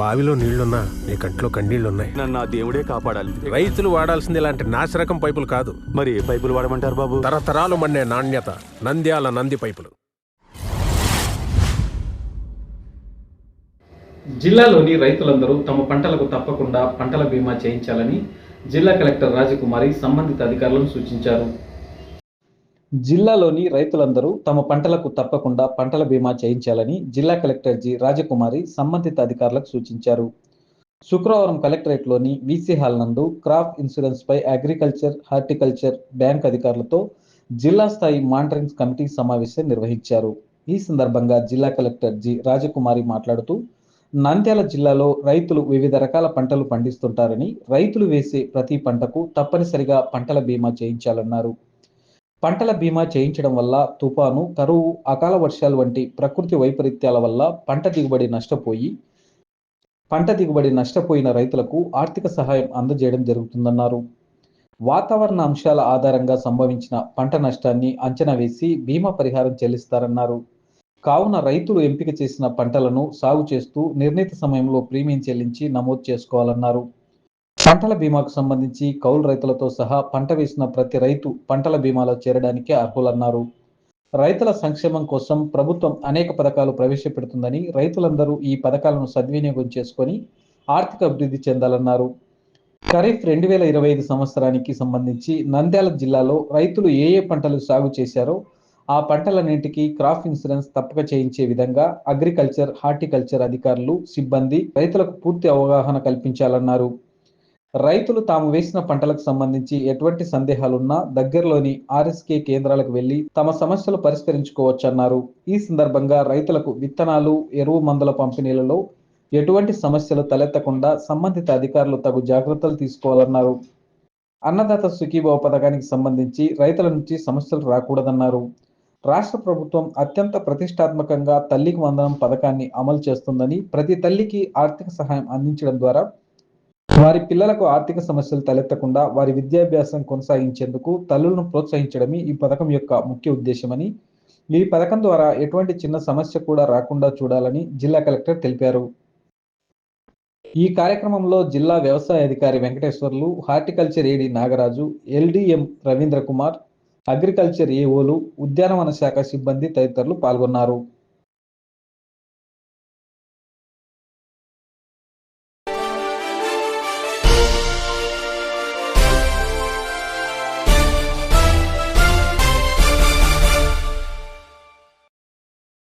బావిలో నీళ్ళున్నా నీ కంట్లో కన్నీళ్ళున్నాయి. నన్ను ఆ దేవుడే కాపాడాలి. రైతులు వాడాల్సింది ఇలాంటి నాసిరకం పైపులు కాదు. మరి ఏ పైపులు వాడమంటారు బాబు? తరతరాలు మండే నాణ్యత నంద్యాల నంది పైపులు. జిల్లాలోని రైతులందరూ తమ పంటలకు తప్పకుండా పంటల బీమా చేయించాలని జిల్లా కలెక్టర్ రాజకుమారి సంబంధిత అధికారులను సూచించారు. జిల్లాలోని రైతులందరూ తమ పంటలకు తప్పకుండా పంటల బీమా చేయించాలని జిల్లా కలెక్టర్ జి. రాజకుమారి సంబంధిత అధికారులకు సూచించారు. శుక్రవారం కలెక్టరేట్లోని వీసీ హాల్ నందు క్రాప్ ఇన్సూరెన్స్ పై అగ్రికల్చర్ హార్టికల్చర్ బ్యాంక్ అధికారులతో జిల్లా స్థాయి మానిటరింగ్ కమిటీ సమావేశం నిర్వహించారు. ఈ సందర్భంగా జిల్లా కలెక్టర్ జి. రాజకుమారి మాట్లాడుతూ నంద్యాల జిల్లాలో రైతులు వివిధ రకాల పంటలు పండిస్తుంటారని రైతులు వేసే ప్రతి పంటకు తప్పనిసరిగా పంటల బీమా చేయించాలన్నారు. పంటల బీమా చేయించడం వల్ల తుఫాను కరువు అకాల వర్షాలు వంటి ప్రకృతి వైపరీత్యాల వల్ల పంట దిగుబడి నష్టపోయి పంట దిగుబడి నష్టపోయిన రైతులకు ఆర్థిక సహాయం అందజేయడం జరుగుతుందన్నారు. వాతావరణ అంశాల ఆధారంగా సంభవించిన పంట నష్టాన్ని అంచనా వేసి బీమా పరిహారం చెల్లిస్తారన్నారు. కావున రైతులు ఎంపిక చేసిన పంటలను సాగు చేస్తూ నిర్ణీత సమయంలో ప్రీమియం చెల్లించి నమోదు చేసుకోవాలన్నారు. పంటల బీమాకు సంబంధించి కౌలు రైతులతో సహా పంట వేసిన ప్రతి రైతు పంటల బీమాలో చేరడానికి అర్హులన్నారు. రైతుల సంక్షేమం కోసం ప్రభుత్వం అనేక పథకాలు ప్రవేశపెడుతుందని రైతులందరూ ఈ పథకాలను సద్వినియోగం చేసుకొని ఆర్థిక అభివృద్ధి చెందాలన్నారు. ఖరీఫ్ రెండు వేల ఇరవై ఐదు సంవత్సరానికి సంబంధించి నంద్యాల జిల్లాలో రైతులు ఏ ఏ పంటలు సాగు చేశారో ఆ పంటలన్నింటికి క్రాప్ ఇన్సూరెన్స్ తప్పక చేయించే విధంగా అగ్రికల్చర్ హార్టికల్చర్ అధికారులు సిబ్బంది రైతులకు పూర్తి అవగాహన కల్పించాలన్నారు. రైతులు తాము వేసిన పంటలకు సంబంధించి ఎటువంటి సందేహాలున్నా దగ్గరలోని ఆర్ఎస్కే కేంద్రాలకు వెళ్ళి తమ సమస్యలు పరిష్కరించుకోవచ్చన్నారు. ఈ సందర్భంగా రైతులకు విత్తనాలు ఎరువు మందుల పంపిణీలలో ఎటువంటి సమస్యలు తలెత్తకుండా సంబంధిత అధికారులు తగు జాగ్రత్తలు తీసుకోవాలన్నారు. అన్నదాత సుఖీభావ పథకానికి సంబంధించి రైతుల నుంచి సమస్యలు రాకూడదన్నారు. రాష్ట్ర ప్రభుత్వం అత్యంత ప్రతిష్టాత్మకంగా తల్లికి వందనం పథకాన్ని అమలు చేస్తుందని ప్రతి తల్లికి ఆర్థిక సహాయం అందించడం ద్వారా వారి పిల్లలకు ఆర్థిక సమస్యలు తలెత్తకుండా వారి విద్యాభ్యాసం కొనసాగించేందుకు తల్లులను ప్రోత్సహించడమే ఈ పథకం యొక్క ముఖ్య ఉద్దేశమని ఈ పథకం ద్వారా ఎటువంటి చిన్న సమస్య కూడా రాకుండా చూడాలని జిల్లా కలెక్టర్ తెలిపారు. ఈ కార్యక్రమంలో జిల్లా వ్యవసాయ అధికారి Venkateswarlu horticulture AD Nagaraju LDM Ravindra Kumar agriculture ఏఓలు ఉద్యానవన శాఖ సిబ్బంది తదితరులు పాల్గొన్నారు.